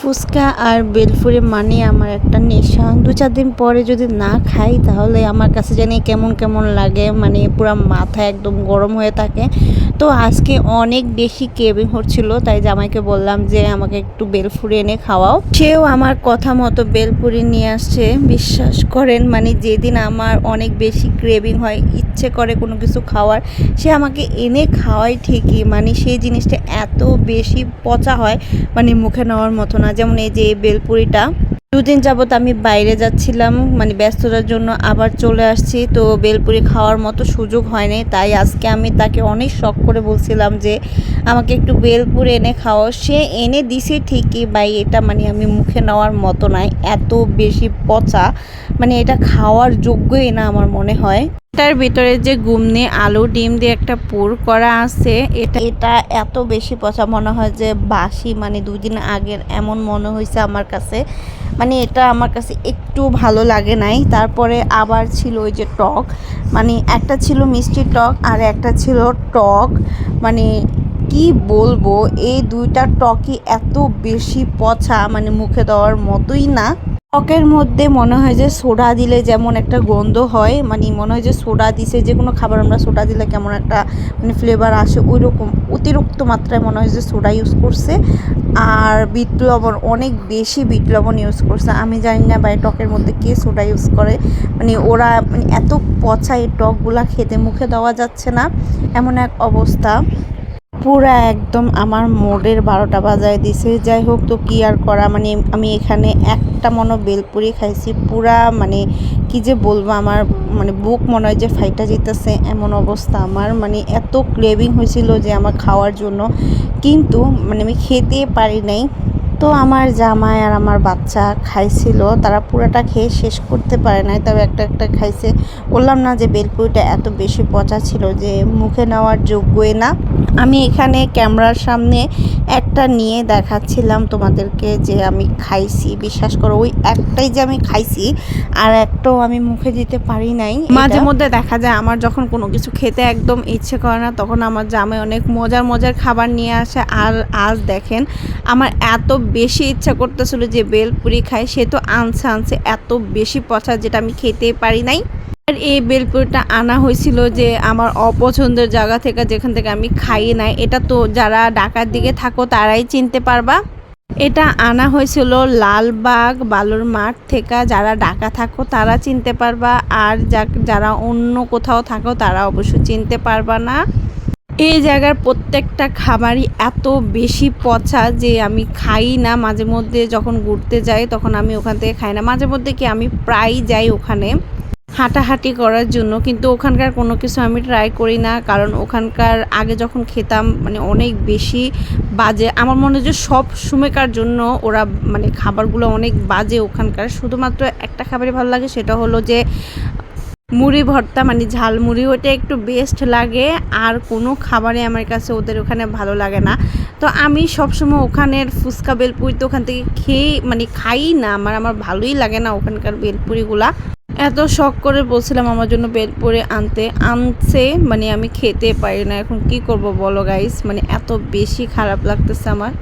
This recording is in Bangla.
ফুচকা আর বেলফুরি মানে আমার একটা নেশা। দু চার দিন পরে যদি না খাই, তাহলে আমার কাছে জানি কেমন কেমন লাগে মানে পুরো মাথা একদম গরম হয়ে থাকে। তো আজকে অনেক বেশি কেবিং হচ্ছিল, তাই জামাইকে বললাম যে আমাকে একটু বেলফুরি এনে খাওয়াও। সেও আমার কথা মতো বেলপুরি নিয়ে আসছে। বিশ্বাস করেন মানে যেদিন আমার অনেক বেশি ক্রেভিং হয়, ইচ্ছে করে কোনো কিছু খাওয়ার, সে আমাকে এনে খাওয়াই ঠিকই। মানে সেই জিনিসটা এত বেশি পচা হয় মানে মুখে নেওয়ার মতো না। যেমন এই যে বেলপুরিটা দুদিন যাবত আমি বাইরে যাচ্ছিলাম মানে ব্যস্ততার জন্য আবার চলে আসছি। তো বেলপুরি খাওয়ার মতো সুযোগ হয়নি, তাই আজকে আমি তাকে অনেক শখ করে বলছিলাম যে, আমাকে একটু বেলপুরি এনে খাওয়াও। সে এনে দিছে ঠিকই, ভাই, এটা মানে আমি মুখে নেওয়ার মতো নয় এত বেশি পচা। মানে এটা খাওয়ার যোগ্যই না আমার মনে হয়। এটার ভিতরে যে গুমনি আলু, ডিম দিয়ে একটা পুর করা আছে, এটা এটা এত বেশি পচা মনে হয় যে বাসি মানে দুদিন আগের এমন মনে হয়েছে আমার কাছে। মানে এটা আমার কাছে একটু ভালো লাগে নাই। তারপরে আবার ছিল ওই যে টক। মানে একটা ছিল মিষ্টি টক আর একটা ছিল টক। মানে কি বলব? এই দুইটা টকই এত বেশি পচা মানে মুখে দেওয়ার মতোই না। টকের মধ্যে মনে হয় যে সোডা দিলে যেমন একটা গন্ধ হয় মানে মনে হয় যে সোডা দিছে যে কোনো খাবার, আমরা সোডা দিলে কেমন একটা মানে ফ্লেভার আসে ওই রকম অতিরিক্ত মাত্রায় মনে হয় যে সোডা ইউজ করছে। আর বিট লবণ, অনেক বেশি বিট লবণ ইউজ করছে। আমি জানি না ভাই টকের মধ্যে কে সোডা ইউজ করে। মানে ওরা মানে এত পচা এই টকগুলা খেতে মুখে দেওয়া যাচ্ছে না। এমন এক অবস্থা। পুরা একদম আমার মোড়ের বারোটা বাজায় দিছে। যাই হোক, তো কি আর করা? মানে আমি এখানে একটা মনো বেলপুরি খাইছি। পুরা মানে কি যে বলব, আমার মানে বুক মনে হয় যে ফাইটা যেতেছে এমন অবস্থা আমার। মানে এত ক্রেভিং হয়েছিল যে আমার খাওয়ার জন্য। কিন্তু মানে আমি খেতে পারি নাই। তো আমার জামাই আর আমার বাচ্চা খাইছিল, তারা পুরোটা খেয়ে শেষ করতে পারে নাই। তবে একটা একটা খাইছে। বললাম না যে বেলপুরিটা এত বেশি পচা ছিল যে মুখে নেওয়ার যোগ্যই না। আমি এখানে ক্যামেরার সামনে একটা নিয়ে দেখাচ্ছিলাম তোমাদেরকে যে আমি খাইছি। বিশ্বাস করো, ওই একটাই যে আমি খাইছি, আর একটাও আমি মুখে দিতে পারি নাই। মাঝে মধ্যে দেখা যায় আমার যখন কোনো কিছু খেতে একদম ইচ্ছে করে না, তখন আমার জামাই অনেক মজার মজার খাবার নিয়ে আসে। আর আজ দেখেন, আমার এত বেশি ইচ্ছা করতেছিল যে বেলপুরি খাই সে তো আনছে আনছে, এত বেশি পচা যেটা আমি খেতে পারি নাই। আর এই বেলপুরিটা আনা হয়েছিল যে আমার অপছন্দের জায়গা থেকে, যেখান থেকে আমি খাই নাই। এটা তো যারা ঢাকার দিকে থাকো, তারাই চিনতে পারবা। এটা আনা হয়েছিল লালবাগ বালুর মাঠ থেকে, যারা ঢাকা থাকো, তারা চিনতে পারবা। আর যারা অন্য কোথাও থাকো, তারা অবশ্য চিনতে পারবা না। এই জায়গার প্রত্যেকটা খাবারই এত বেশি পচা যে আমি খাই না। মাঝে মধ্যে যখন ঘুরতে যাই তখন আমি ওখান থেকে খাই না। মাঝে মধ্যে কি আমি প্রায় যাই ওখানে হাঁটাহাঁটি করার জন্য। কিন্তু ওখানকার কোনো কিছু আমি ট্রাই করি না। কারণ ওখানকার আগে যখন খেতাম মানে অনেক বেশি বাজে। আমার মনে হয় যে সব সময়কার জন্য ওরা মানে খাবারগুলো অনেক বাজে ওখানকার। শুধুমাত্র একটা খাবারই ভালো লাগে সেটা হলো যে মুড়ি ভর্তা মানে ঝালমুড়ি ওটা একটু বেস্ট লাগে। আর কোনো খাবারে আমার কাছে ওদের ওখানে ভালো লাগে না। তো আমি সবসময় ওখানের ফুচকা, বেলপুরি তো ওখান থেকে খেয়ে মানে খাই না। আমার আমার ভালোই লাগে না ওখানকার বেলপুরিগুলা। এত শখ করে বলছিলাম আমার জন্য বেলপুরি আনতে। আনছে মানে আমি খেতে পারি না। এখন কি করব বলো গাইস মানে এত বেশি খারাপ লাগতেছে আমার।